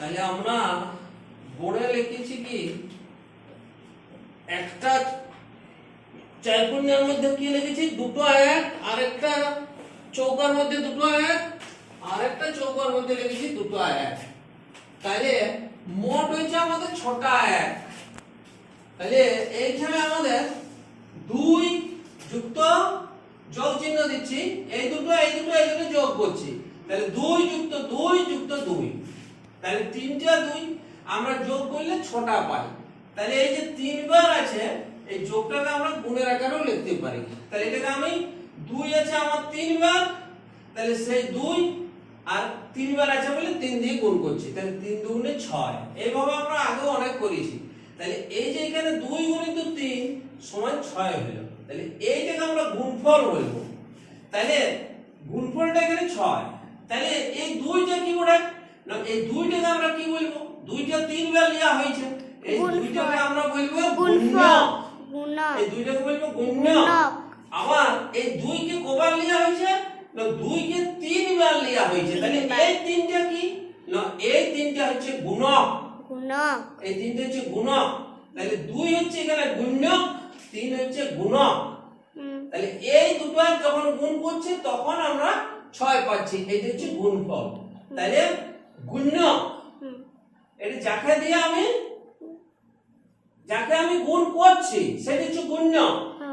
তাহলে আমরা বোর্ডে লিখেছি কি? একটা চারকোণের মধ্যে কি লিখেছি? দুটো এক, আরেকটা চৌকার মধ্যে দুটো এক, আরেকটা চৌকার মধ্যে লিখেছি দুটো এক। তাহলে মোট হয়েছে আমাদের ছটা এক। তাহলে এইখানে আমাদের দুই যুক্ত যোগ চিহ্ন দিচ্ছি। এই দুটো এই দুটো এই দুটো যোগ করছি। তাহলে দুই যুক্ত দুই যুক্ত দুই। তাহলে তিনটা দুই আমরা যোগ করলে ছটা পাই। তাহলে এই যে তিনবার আছে, এই যোগটাকে আমরা গুণের আকারেও লিখতে পারি। তাহলে এটাকে আমি দুই আছে আমার তিনবার, তাহলে সেই দুই আর তিনবার আছে বলে তিন দিয়ে গুণ করছি। তাহলে তিন দুগুণে ছয়। এইভাবে আমরা আগেও অনেক করেছি। তাহলে এই যে এখানে দুই গুণিত তিন সমান ছয় হলো। তাহলে এইটাকে আমরা গুণফল বলব। তাহলে গুণফলটা এখানে ছয়। তাহলে এই দুইটা কি না এই দুইটাকে আমরা কি বলব? দুইটা তিনবার নেওয়া হয়েছে। এই দুইটাকে আমরা বলব গুণ্য এই দুইটাকে বলব গুণ্য আবার এই দুইকে কবার নেওয়া হয়েছে? না দুইকে তিনবার নেওয়া হয়েছে। তাহলে এই তিনটা কি? না এই তিনটা হচ্ছে গুণক। গুণক। এই তিনটা হচ্ছে গুণক। তাহলে দুই হচ্ছে এখানে গুণ্যক তিন হচ্ছে গুণক। তাহলে এই দুটো যখন গুণ করছে তখন আমরা ছয় পাচ্ছি। এটা হচ্ছে গুণফল। তাহলে গুণ্য। এটা যাকে দিয়ে আমি যাকে আমি গুণ করছি সেটা হচ্ছে গুণ্য।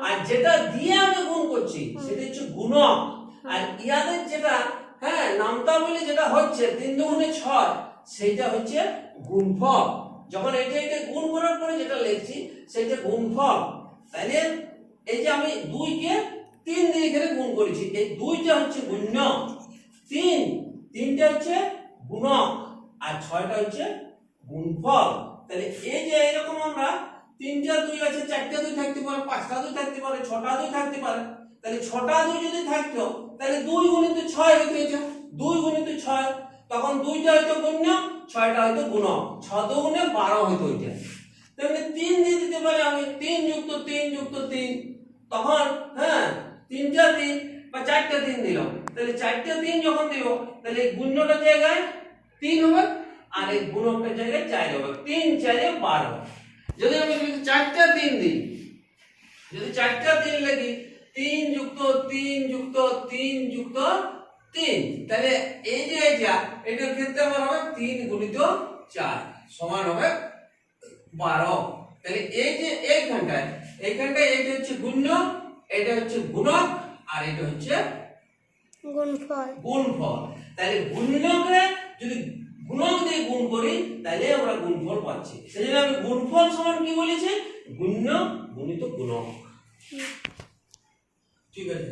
আর যেটা দিয়ে আমি গুণ করছি সেটা হচ্ছে গুণক আর ইয়াদের যেটা হ্যাঁ নামতা বলে যেটা হচ্ছে তিন দুগুণে ছয় সেটা হচ্ছে গুণফল। যখন এটা এটা গুণ করার পরে যেটা লিখছি সেটা গুণফল। তাইলে এই যে আমি দুইকে তিন দিয়ে এখানে গুণ করেছি এই দুইটা হচ্ছে গুণ্য। তিন তিনটা হচ্ছে গুণক। আর ছয়টা হচ্ছে গুণফল। তাহলে এই যে এরকম আমরা তিনটা দুই আছে, চারটা দুই থাকতে পারে, পাঁচটা দুই থাকতে পারে, ছটা দুই থাকতে পারে। তাহলে ছটা দুই যদি থাকতো, তাহলে দুই গুণিত ছয় হইতে হয়েছে? দুই গুণিত ছয়। তখন দুইটা হয়তো গুণ্য, ছয়টা হয়তো গুণক। ছ দুগুণে বারো হইতে হইতে তেমনি তিন দিয়ে দিতে পারে আমি, তিন যুক্ত তিন যুক্ত তিন। তখন হ্যাঁ তিনটা তিন বা চারটা তিন দিলাম। তাহলে চারটে তিন যখন দিব, তাহলে এই গুণ্যটার জায়গায় তিন হবে, আর এই গুণকটার জায়গায় চার হবে। তিন, চারে বারো যদি আমি চারটা তিন দিই, যদি চারটা তিন লাগি, তিন যুক্ত তিন যুক্ত তিন যুক্ত তিন, তাহলে এই যে এটা, এটার ক্ষেত্রে আমার হবে তিন গুণিত চার, সমান হবে বারো। তাহলে এই যে এইখানটায় এইখানটায় এটা হচ্ছে গুণ্য, এটা হচ্ছে গুণক, আর এটা হচ্ছে গুণফল। গুণফল। তাহলে গুণ্যকে যদি গুণক দিয়ে গুণ করি তাহলে আমরা গুণফল পাচ্ছি। সেজন্য আমি গুণফল সমান কি বলেছি? গুণ্য গুণিত গুণক। ঠিক আছে?